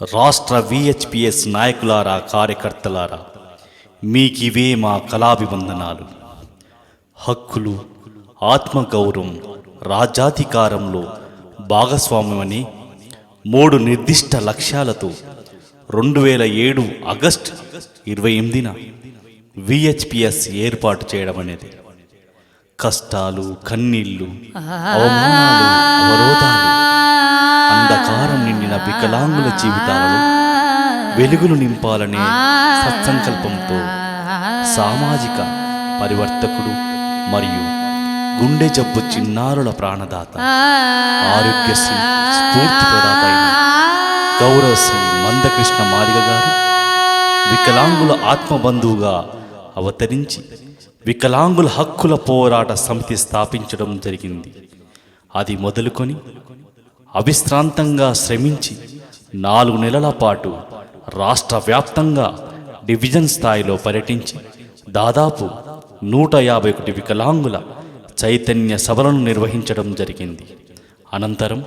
రాష్ట్ర విహెచ్పిఎస్ నాయకులారా కార్యకర్తలారా మీకివే మా కళాభివందనాలు. హక్కులు ఆత్మగౌరవం రాజ్యాధికారంలో భాగస్వామ్యమని మూడు నిర్దిష్ట లక్ష్యాలతో రెండు వేల ఏడు ఆగస్ట్ ఇరవై ఎనిమిదిన విహెచ్పిఎస్ ఏర్పాటు చేయడం అనేది. కష్టాలు కన్నీళ్ళు అవమానాలు అవరోధాలు వికలాంగుల జీవితాలలో వెలుగులు నింపాలనే సత్సంకల్పంతో సామాజిక పరివర్తకుడు మరియు గుండె జబ్బు చిన్నారుల ప్రాణదాత ఆరోగ్యశ్రీ స్ఫూర్తి ప్రదాత అయిన గౌరవశ్రీ మందకృష్ణ మాదిగ గారు వికలాంగుల ఆత్మబంధువుగా అవతరించి వికలాంగుల హక్కుల పోరాట సమితి స్థాపించడం జరిగింది. అది మొదలుకొని అవిశ్రాంతంగా శ్రమించి నాలుగు నెలల పాటు రాష్ట్ర వ్యాప్తంగా డివిజన్ స్థాయిలో పర్యటించి దాదాపు నూట యాభై ఒకటి వికలాంగుల చైతన్య సభలను నిర్వహించడం జరిగింది. అనంతరం